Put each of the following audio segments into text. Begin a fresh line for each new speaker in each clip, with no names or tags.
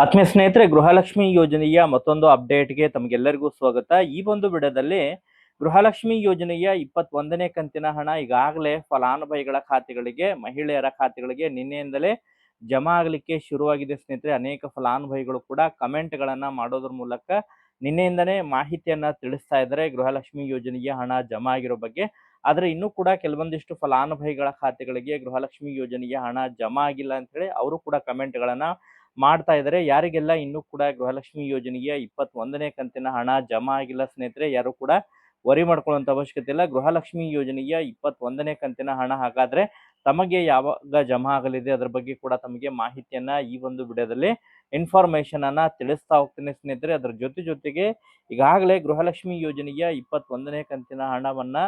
ಆತ್ಮೀಯ ಸ್ನೇಹಿತರೆ, ಗೃಹಲಕ್ಷ್ಮಿ ಯೋಜನೆಯ ಮತ್ತೊಂದು ಅಪ್ಡೇಟ್ಗೆ ತಮಗೆಲ್ಲರಿಗೂ ಸ್ವಾಗತ. ಈ ಒಂದು ವಿಡಿಯೋದಲ್ಲಿ ಗೃಹಲಕ್ಷ್ಮಿ ಯೋಜನೆಯ ಇಪ್ಪತ್ತೊಂದನೇ ಕಂತಿನ ಹಣ ಈಗಾಗಲೇ ಫಲಾನುಭವಿಗಳ ಖಾತೆಗಳಿಗೆ, ಮಹಿಳೆಯರ ಖಾತೆಗಳಿಗೆ ನಿನ್ನೆಯಿಂದಲೇ ಜಮಾ ಆಗಲಿಕ್ಕೆ ಶುರುವಾಗಿದೆ ಸ್ನೇಹಿತರೆ. ಅನೇಕ ಫಲಾನುಭವಿಗಳು ಕೂಡ ಕಮೆಂಟ್ಗಳನ್ನ ಮಾಡೋದ್ರ ಮೂಲಕ ನಿನ್ನೆಯಿಂದನೇ ಮಾಹಿತಿಯನ್ನ ತಿಳಿಸ್ತಾ ಇದ್ದಾರೆ. ಗೃಹಲಕ್ಷ್ಮಿ ಯೋಜನೆಯ ಹಣ ಜಮಾ ಆಗಿರೋ ಬಗ್ಗೆ. ಆದರೆ ಇನ್ನೂ ಕೂಡ ಕೆಲವೊಂದಿಷ್ಟು ಫಲಾನುಭವಿಗಳ ಖಾತೆಗಳಿಗೆ ಗೃಹಲಕ್ಷ್ಮಿ ಯೋಜನೆಯ ಹಣ ಜಮಾ ಆಗಿಲ್ಲ ಅಂತ ಹೇಳಿ ಅವರು ಕೂಡ ಕಮೆಂಟ್ಗಳನ್ನ ಮಾಡ್ತಾ ಇದ್ದಾರೆ ಯಾರಿಗೆಲ್ಲ ಇನ್ನೂ ಕೂಡ ಗೃಹಲಕ್ಷ್ಮಿ ಯೋಜನೆಯ ಇಪ್ಪತ್ತೊಂದನೇ ಕಂತಿನ ಹಣ ಜಮಾ ಆಗಿಲ್ಲ ಸ್ನೇಹಿತರೆ, ಯಾರು ಕೂಡ ವರಿ ಮಾಡ್ಕೊಳ್ಳುವಂತ ಅವಶ್ಯಕತೆ ಇಲ್ಲ. ಗೃಹಲಕ್ಷ್ಮಿ ಯೋಜನೆಯ ಇಪ್ಪತ್ತೊಂದನೇ ಕಂತಿನ ಹಣ ಹಾಗಾದ್ರೆ ತಮಗೆ ಯಾವಾಗ ಜಮಾ ಆಗಲಿದೆ? ಅದ್ರ ಬಗ್ಗೆ ಕೂಡ ತಮಗೆ ಮಾಹಿತಿಯನ್ನ ಈ ಒಂದು ವಿಡಿಯೋದಲ್ಲಿ ಇನ್ಫಾರ್ಮೇಶನ್ ಅನ್ನ ತಿಳಿಸ್ತಾ ಹೋಗ್ತೀನಿ ಸ್ನೇಹಿತರೆ. ಅದ್ರ ಜೊತೆ ಜೊತೆಗೆ ಈಗಾಗಲೇ ಗೃಹಲಕ್ಷ್ಮಿ ಯೋಜನೆಯ ಇಪ್ಪತ್ತೊಂದನೇ ಕಂತಿನ ಹಣವನ್ನ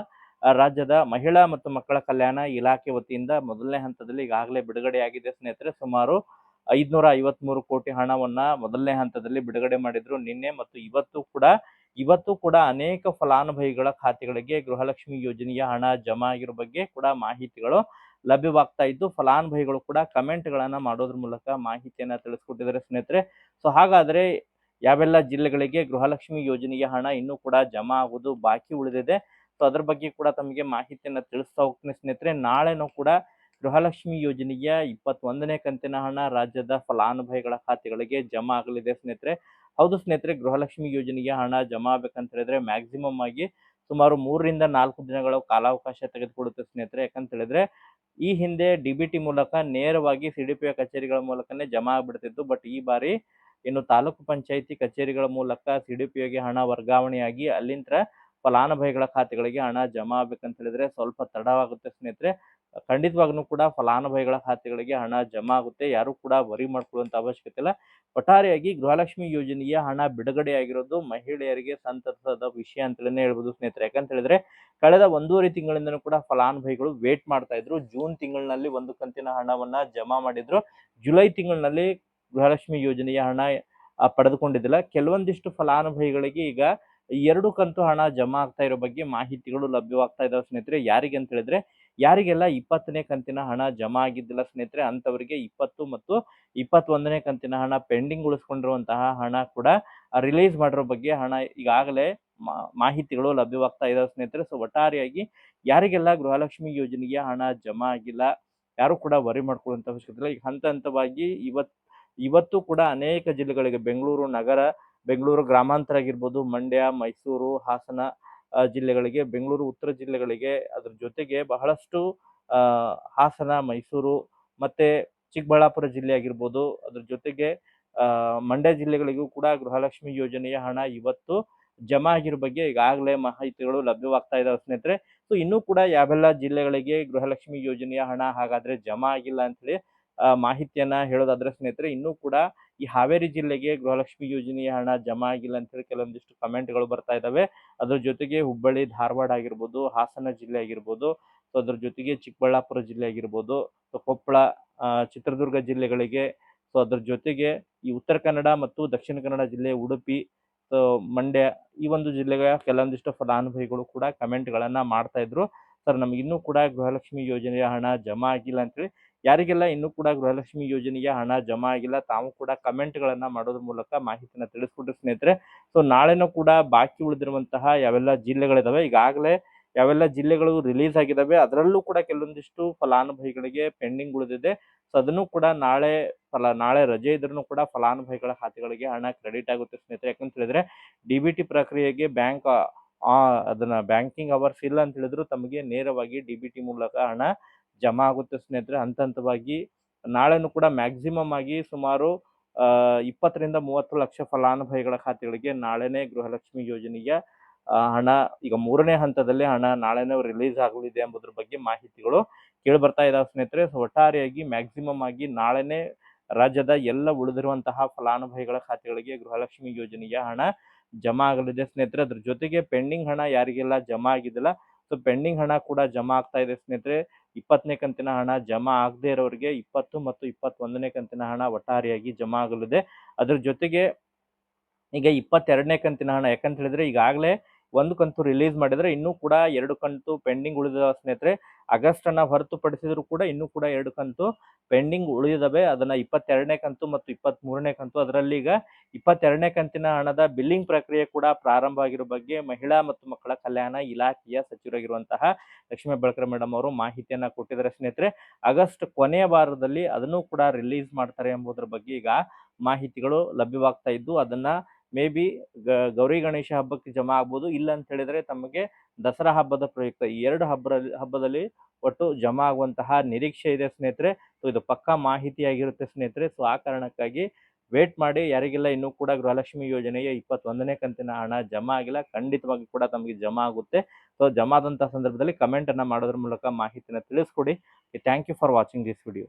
ರಾಜ್ಯದ ಮಹಿಳಾ ಮತ್ತು ಮಕ್ಕಳ ಕಲ್ಯಾಣ ಇಲಾಖೆ ವತಿಯಿಂದ ಮೊದಲನೇ ಹಂತದಲ್ಲಿ ಈಗಾಗಲೇ ಬಿಡುಗಡೆಯಾಗಿದೆ ಸ್ನೇಹಿತರೆ. ಸುಮಾರು ಐದ್ನೂರ ಐವತ್ಮೂರು ಕೋಟಿ ಹಣವನ್ನ ಮೊದಲನೇ ಹಂತದಲ್ಲಿ ಬಿಡುಗಡೆ ಮಾಡಿದ್ರು ನಿನ್ನೆ ಮತ್ತು ಇವತ್ತು ಕೂಡ ಇವತ್ತು ಕೂಡ ಅನೇಕ ಫಲಾನುಭವಿಗಳ ಖಾತೆಗಳಿಗೆ ಗೃಹಲಕ್ಷ್ಮಿ ಯೋಜನೆಯ ಹಣ ಜಮಾ ಆಗಿರೋ ಬಗ್ಗೆ ಕೂಡ ಮಾಹಿತಿಗಳು ಲಭ್ಯವಾಗ್ತಾ ಇದ್ದು, ಫಲಾನುಭವಿಗಳು ಕೂಡ ಕಮೆಂಟ್ಗಳನ್ನ ಮಾಡೋದ್ರ ಮೂಲಕ ಮಾಹಿತಿಯನ್ನ ತಿಳಿಸ್ಕೊಟ್ಟಿದ್ದಾರೆ ಸ್ನೇಹಿತರೆ. ಸೊ, ಹಾಗಾದ್ರೆ ಯಾವೆಲ್ಲ ಜಿಲ್ಲೆಗಳಿಗೆ ಗೃಹಲಕ್ಷ್ಮಿ ಯೋಜನೆಯ ಹಣ ಇನ್ನೂ ಕೂಡ ಜಮಾ ಆಗುವುದು ಬಾಕಿ ಉಳಿದಿದೆ. ಸೊ, ಅದ್ರ ಬಗ್ಗೆ ಕೂಡ ತಮಗೆ ಮಾಹಿತಿಯನ್ನ ತಿಳಿಸ್ತಾ ಹೋಗ್ತೀನಿ ಸ್ನೇಹಿತರೆ. ನಾಳೆನೂ ಕೂಡ ಗೃಹಲಕ್ಷ್ಮಿ ಯೋಜನೆಯ ಇಪ್ಪತ್ತೊಂದನೇ ಕಂತಿನ ಹಣ ರಾಜ್ಯದ ಫಲಾನುಭವಿಗಳ ಖಾತೆಗಳಿಗೆ ಜಮಾ ಆಗಲಿದೆ ಸ್ನೇಹಿತರೆ. ಹೌದು ಸ್ನೇಹಿತರೆ, ಗೃಹಲಕ್ಷ್ಮಿ ಯೋಜನೆಯ ಹಣ ಜಮಾ ಆಗ್ಬೇಕಂತ ಹೇಳಿದ್ರೆ ಮ್ಯಾಕ್ಸಿಮಮ್ ಆಗಿ ಸುಮಾರು ಮೂರರಿಂದ ನಾಲ್ಕು ದಿನಗಳ ಕಾಲಾವಕಾಶ ತೆಗೆದುಕೊಳ್ಳುತ್ತೆ ಸ್ನೇಹಿತರೆ. ಯಾಕಂತ ಹೇಳಿದ್ರೆ ಈ ಹಿಂದೆ ಡಿ ಬಿ ಟಿ ಮೂಲಕ ನೇರವಾಗಿ ಸಿ ಡಿ ಪಿ ಕಚೇರಿಗಳ ಮೂಲಕನೇ ಜಮಾ ಆಗ್ಬಿಡ್ತಿತ್ತು. ಬಟ್ ಈ ಬಾರಿ ಇನ್ನು ತಾಲೂಕು ಪಂಚಾಯಿತಿ ಕಚೇರಿಗಳ ಮೂಲಕ ಸಿ ಡಿ ಪಿ ಹಣ ವರ್ಗಾವಣೆಯಾಗಿ ಅಲ್ಲಿಂದ ಫಲಾನುಭವಿಗಳ ಖಾತೆಗಳಿಗೆ ಹಣ ಜಮಾ ಆಗ್ಬೇಕಂತ ಹೇಳಿದ್ರೆ ಸ್ವಲ್ಪ ತಡವಾಗುತ್ತೆ ಸ್ನೇಹಿತರೆ. ಖಂಡಿತವಾಗ್ಲೂ ಕೂಡ ಫಲಾನುಭವಿಗಳ ಖಾತೆಗಳಿಗೆ ಹಣ ಜಮಾ ಆಗುತ್ತೆ. ಯಾರು ಕೂಡ ವರಿ ಮಾಡ್ಕೊಳ್ಳುವಂತ ಅವಶ್ಯಕತೆ ಇಲ್ಲ. ಒಟ್ಟಾರೆಯಾಗಿ ಗೃಹಲಕ್ಷ್ಮಿ ಯೋಜನೆಯ ಹಣ ಬಿಡುಗಡೆ ಆಗಿರೋದು ಮಹಿಳೆಯರಿಗೆ ಸಂತಸದ ವಿಷಯ ಅಂತಲೇ ಹೇಳ್ಬೋದು ಸ್ನೇಹಿತರೆ. ಯಾಕಂತ ಹೇಳಿದ್ರೆ, ಕಳೆದ ಒಂದೂವರೆ ತಿಂಗಳಿಂದನೂ ಕೂಡ ಫಲಾನುಭವಿಗಳು ವೇಟ್ ಮಾಡ್ತಾ ಇದ್ರು. ಜೂನ್ ತಿಂಗಳಿನಲ್ಲಿ ಒಂದು ಕಂತಿನ ಹಣವನ್ನ ಜಮಾ ಮಾಡಿದ್ರು. ಜುಲೈ ತಿಂಗಳಿನಲ್ಲಿ ಗೃಹಲಕ್ಷ್ಮಿ ಯೋಜನೆಯ ಹಣ ಪಡೆದುಕೊಂಡಿದ್ದಿಲ್ಲ. ಕೆಲವೊಂದಿಷ್ಟು ಫಲಾನುಭವಿಗಳಿಗೆ ಈಗ ಎರಡು ಕಂತು ಹಣ ಜಮಾ ಆಗ್ತಾ ಇರೋ ಬಗ್ಗೆ ಮಾಹಿತಿಗಳು ಲಭ್ಯವಾಗ್ತಾ ಇದಾವೆ ಸ್ನೇಹಿತರೆ. ಯಾರಿಗೆ ಅಂತ ಹೇಳಿದ್ರೆ ಯಾರಿಗೆಲ್ಲ ಇಪ್ಪತ್ತನೇ ಕಂತಿನ ಹಣ ಜಮಾ ಆಗಿದ್ದಿಲ್ಲ ಸ್ನೇಹಿತರೆ ಅಂತವರಿಗೆ ಇಪ್ಪತ್ತು ಮತ್ತು ಇಪ್ಪತ್ತೊಂದನೇ ಕಂತಿನ ಹಣ ಪೆಂಡಿಂಗ್ ಉಳಿಸ್ಕೊಂಡಿರುವಂತಹ ಹಣ ಕೂಡ ರಿಲೀಸ್ ಮಾಡಿರೋ ಬಗ್ಗೆ ಹಣ ಈಗಾಗಲೇ ಮಾಹಿತಿಗಳು ಲಭ್ಯವಾಗ್ತಾ ಇದಾವೆ ಸ್ನೇಹಿತರೆ. ಸೊ ಒಟ್ಟಾರೆಯಾಗಿ ಯಾರಿಗೆಲ್ಲ ಗೃಹಲಕ್ಷ್ಮಿ ಯೋಜನೆಗೆ ಹಣ ಜಮಾ ಆಗಿಲ್ಲ, ಯಾರು ಕೂಡ ವರಿ ಮಾಡ್ಕೊಳ್ಳುವಂತ ಅವಶ್ಯಕತೆ ಇಲ್ಲ. ಈಗ ಹಂತ ಹಂತವಾಗಿ ಇವತ್, ಇವತ್ತು ಕೂಡ ಅನೇಕ ಜಿಲ್ಲೆಗಳಿಗೆ ಬೆಂಗಳೂರು ನಗರ, ಬೆಂಗಳೂರು ಗ್ರಾಮಾಂತರ ಆಗಿರ್ಬೋದು, ಮಂಡ್ಯ, ಮೈಸೂರು, ಹಾಸನ ಜಿಲ್ಲೆಗಳಿಗೆ, ಬೆಂಗಳೂರು ಉತ್ತರ ಜಿಲ್ಲೆಗಳಿಗೆ ಅದ್ರ ಜೊತೆಗೆ ಬಹಳಷ್ಟು ಹಾಸನ, ಮೈಸೂರು ಮತ್ತೆ ಚಿಕ್ಕಬಳ್ಳಾಪುರ ಜಿಲ್ಲೆ ಆಗಿರ್ಬೋದು. ಅದ್ರ ಜೊತೆಗೆ ಮಂಡ್ಯ ಜಿಲ್ಲೆಗಳಿಗೂ ಕೂಡ ಗೃಹಲಕ್ಷ್ಮಿ ಯೋಜನೆಯ ಹಣ ಇವತ್ತು ಜಮಾ ಆಗಿರೋ ಬಗ್ಗೆ ಈಗಾಗಲೇ ಮಾಹಿತಿಗಳು ಲಭ್ಯವಾಗ್ತಾ ಇದಾವೆ ಸ್ನೇಹಿತರೆ. ಸೊ ಇನ್ನೂ ಕೂಡ ಯಾವೆಲ್ಲ ಜಿಲ್ಲೆಗಳಿಗೆ ಗೃಹಲಕ್ಷ್ಮಿ ಯೋಜನೆಯ ಹಣ ಹಾಗಾದ್ರೆ ಜಮಾ ಆಗಿಲ್ಲ ಅಂತೇಳಿ ಮಾಹಿತಿಯನ್ನ ಹೇಳೋದಾದ್ರೆ ಸ್ನೇಹಿತರೆ, ಇನ್ನೂ ಕೂಡ ಈ ಹಾವೇರಿ ಜಿಲ್ಲೆಗೆ ಗೃಹಲಕ್ಷ್ಮಿ ಯೋಜನೆಯ ಹಣ ಜಮಾ ಆಗಿಲ್ಲ ಅಂತೇಳಿ ಕೆಲವೊಂದಿಷ್ಟು ಕಮೆಂಟ್ಗಳು ಬರ್ತಾ ಇದಾವೆ. ಅದ್ರ ಜೊತೆಗೆ ಹುಬ್ಬಳ್ಳಿ, ಧಾರವಾಡ ಆಗಿರ್ಬೋದು, ಹಾಸನ ಜಿಲ್ಲೆ ಆಗಿರ್ಬೋದು, ಸೊ ಅದ್ರ ಜೊತೆಗೆ ಚಿಕ್ಕಬಳ್ಳಾಪುರ ಜಿಲ್ಲೆ ಆಗಿರ್ಬೋದು, ಸೊ ಕೊಪ್ಪಳ ಚಿತ್ರದುರ್ಗ ಜಿಲ್ಲೆಗಳಿಗೆ, ಸೊ ಅದ್ರ ಜೊತೆಗೆ ಈ ಉತ್ತರ ಕನ್ನಡ ಮತ್ತು ದಕ್ಷಿಣ ಕನ್ನಡ ಜಿಲ್ಲೆ, ಉಡುಪಿ, ಸೊ ಮಂಡ್ಯ ಈ ಒಂದು ಜಿಲ್ಲೆಗಳ ಕೆಲವೊಂದಿಷ್ಟು ಫಲಾನುಭವಿಗಳು ಕೂಡ ಕಮೆಂಟ್ಗಳನ್ನು ಮಾಡ್ತಾ ಇದ್ರು. ಸರ್, ನಮ್ಗೆ ಇನ್ನೂ ಕೂಡ ಗೃಹಲಕ್ಷ್ಮಿ ಯೋಜನೆಯ ಹಣ ಜಮಾ ಆಗಿಲ್ಲ ಅಂತೇಳಿ ಯಾರಿಗೆಲ್ಲ ಇನ್ನೂ ಕೂಡ ಗೃಹಲಕ್ಷ್ಮಿ ಯೋಜನೆಗೆ ಹಣ ಜಮಾ ಆಗಿಲ್ಲ, ತಾವು ಕೂಡ ಕಮೆಂಟ್ಗಳನ್ನು ಮಾಡೋದ್ರ ಮೂಲಕ ಮಾಹಿತಿನ ತಿಳಿಸ್ಕೊಟ್ರಿ ಸ್ನೇಹಿತರೆ. ಸೊ, ನಾಳೆನೂ ಕೂಡ ಬಾಕಿ ಉಳಿದಿರುವಂತಹ ಯಾವೆಲ್ಲ ಜಿಲ್ಲೆಗಳಿದಾವೆ, ಈಗಾಗಲೇ ಯಾವೆಲ್ಲ ಜಿಲ್ಲೆಗಳು ರಿಲೀಸ್ ಆಗಿದ್ದಾವೆ ಅದರಲ್ಲೂ ಕೂಡ ಕೆಲವೊಂದಿಷ್ಟು ಫಲಾನುಭವಿಗಳಿಗೆ ಪೆಂಡಿಂಗ್ ಉಳಿದಿದೆ. ಸೊ, ಅದನ್ನು ಕೂಡ ನಾಳೆ ಫಲ, ನಾಳೆ ರಜೆ ಇದ್ರೂ ಕೂಡ ಫಲಾನುಭವಿಗಳ ಖಾತೆಗಳಿಗೆ ಹಣ ಕ್ರೆಡಿಟ್ ಆಗುತ್ತೆ ಸ್ನೇಹಿತರೆ. ಯಾಕಂತ ಹೇಳಿದ್ರೆ ಡಿ ಬಿ ಟಿ ಪ್ರಕ್ರಿಯೆಗೆ ಬ್ಯಾಂಕ್ ಅದನ್ನ ಬ್ಯಾಂಕಿಂಗ್ ಅವರ್ಸ್ ಇಲ್ಲ ಅಂತ ಹೇಳಿದ್ರು ತಮಗೆ ನೇರವಾಗಿ ಡಿ ಬಿ ಟಿ ಮೂಲಕ ಹಣ ಜಮಾ ಆಗುತ್ತೆ ಸ್ನೇಹಿತರೆ. ಹಂತ ಹಂತವಾಗಿ ನಾಳೆನೂ ಕೂಡ ಮ್ಯಾಕ್ಸಿಮಮ್ ಆಗಿ ಸುಮಾರು ಇಪ್ಪತ್ತರಿಂದ ಮೂವತ್ತು ಲಕ್ಷ ಫಲಾನುಭವಿಗಳ ಖಾತೆಗಳಿಗೆ ನಾಳೆನೇ ಗೃಹಲಕ್ಷ್ಮಿ ಯೋಜನೆಯ ಹಣ, ಈಗ ಮೂರನೇ ಹಂತದಲ್ಲಿ ಹಣ ನಾಳೆನೇ ರಿಲೀಸ್ ಆಗಲಿದೆ ಎಂಬುದ್ರ ಬಗ್ಗೆ ಮಾಹಿತಿಗಳು ಕೇಳಿ ಬರ್ತಾ ಇದಾವೆ ಸ್ನೇಹಿತರೆ. ಸೊ ಒಟ್ಟಾರೆಯಾಗಿ ಮ್ಯಾಕ್ಸಿಮಮ್ ಆಗಿ ನಾಳೆನೇ ರಾಜ್ಯದ ಎಲ್ಲ ಉಳಿದಿರುವಂತಹ ಫಲಾನುಭವಿಗಳ ಖಾತೆಗಳಿಗೆ ಗೃಹಲಕ್ಷ್ಮಿ ಯೋಜನೆಯ ಹಣ ಜಮಾ ಆಗಲಿದೆ ಸ್ನೇಹಿತರೆ. ಅದ್ರ ಜೊತೆಗೆ ಪೆಂಡಿಂಗ್ ಹಣ ಯಾರಿಗೆಲ್ಲ ಜಮಾ ಆಗಿದಿಲ್ಲ ಸೊ ಪೆಂಡಿಂಗ್ ಹಣ ಕೂಡ ಜಮಾ ಆಗ್ತಾ ಇದೆ ಸ್ನೇಹಿತರೆ. ಇಪ್ಪತ್ತನೇ ಕಂತಿನ ಹಣ ಜಮಾ ಆಗದೇ ಇರೋರಿಗೆ ಇಪ್ಪತ್ತು ಮತ್ತು ಇಪ್ಪತ್ತೊಂದನೇ ಕಂತಿನ ಹಣ ಒಟ್ಟಾರೆಯಾಗಿ ಜಮಾ ಆಗಲಿದೆ. ಅದ್ರ ಜೊತೆಗೆ ಈಗ ಇಪ್ಪತ್ತೆರಡನೇ ಕಂತಿನ ಹಣ ಯಾಕಂತ ಹೇಳಿದ್ರೆ ಈಗಾಗಲೇ ಒಂದು ಕಂತು ರಿಲೀಸ್ ಮಾಡಿದರೆ ಇನ್ನೂ ಕೂಡ ಎರಡು ಕಂತು ಪೆಂಡಿಂಗ್ ಉಳಿದ ಸ್ನೇಹಿತರೆ. ಆಗಸ್ಟ್ ಅನ್ನ ಹೊರತುಪಡಿಸಿದ್ರು ಕೂಡ ಇನ್ನೂ ಕೂಡ ಎರಡು ಕಂತು ಪೆಂಡಿಂಗ್ ಉಳಿದಿದ್ದಾವೆ ಅದನ್ನ ಇಪ್ಪತ್ತೆರಡನೇ ಕಂತು ಮತ್ತು ಇಪ್ಪತ್ತ್ ಮೂರನೇ ಕಂತು. ಅದರಲ್ಲಿ ಈಗ ಇಪ್ಪತ್ತೆರಡನೇ ಕಂತಿನ ಹಣದ ಬಿಲ್ಲಿಂಗ್ ಪ್ರಕ್ರಿಯೆ ಕೂಡ ಪ್ರಾರಂಭ ಆಗಿರೋ ಬಗ್ಗೆ ಮಹಿಳಾ ಮತ್ತು ಮಕ್ಕಳ ಕಲ್ಯಾಣ ಇಲಾಖೆಯ ಸಚಿವರಾಗಿರುವಂತಹ ಲಕ್ಷ್ಮೀ ಬೆಳಕರ ಮೇಡಮ್ ಅವರು ಮಾಹಿತಿಯನ್ನ ಕೊಟ್ಟಿದ್ದಾರೆ ಸ್ನೇಹಿತರೆ. ಆಗಸ್ಟ್ ಕೊನೆಯ ವಾರದಲ್ಲಿ ಅದನ್ನು ಕೂಡ ರಿಲೀಸ್ ಮಾಡ್ತಾರೆ ಎಂಬುದರ ಬಗ್ಗೆ ಈಗ ಮಾಹಿತಿಗಳು ಲಭ್ಯವಾಗ್ತಾ ಇದ್ದು, ಅದನ್ನ ಮೇ ಬಿ ಗೌರಿ ಗಣೇಶ ಹಬ್ಬಕ್ಕೆ ಜಮಾ ಆಗ್ಬೋದು. ಇಲ್ಲ ಅಂತ ಹೇಳಿದ್ರೆ ತಮಗೆ ದಸರಾ ಹಬ್ಬದ ಪ್ರಯುಕ್ತ ಈ ಎರಡು ಹಬ್ಬ ಹಬ್ಬದಲ್ಲಿ ಒಟ್ಟು ಜಮಾ ಆಗುವಂತಹ ನಿರೀಕ್ಷೆ ಇದೆ ಸ್ನೇಹಿತರೆ. ಸೊ ಇದು ಪಕ್ಕಾ ಮಾಹಿತಿಯಾಗಿರುತ್ತೆ ಸ್ನೇಹಿತರೆ. ಸೊ ಆ ಕಾರಣಕ್ಕಾಗಿ ವೇಟ್ ಮಾಡಿ. ಯಾರಿಗೆಲ್ಲ ಇನ್ನೂ ಕೂಡ ಗೃಹಲಕ್ಷ್ಮಿ ಯೋಜನೆಯ ಇಪ್ಪತ್ತೊಂದನೇ ಕಂತಿನ ಹಣ ಜಮಾ ಆಗಿಲ್ಲ, ಖಂಡಿತವಾಗಿ ಕೂಡ ತಮಗೆ ಜಮಾ ಆಗುತ್ತೆ. ಸೊ ಜಮಾ ಆದಂತಹ ಸಂದರ್ಭದಲ್ಲಿ ಕಮೆಂಟನ್ನು ಮಾಡೋದ್ರ ಮೂಲಕ ಮಾಹಿತಿನ ತಿಳಿಸ್ಕೊಡಿ. Thank you for watching this video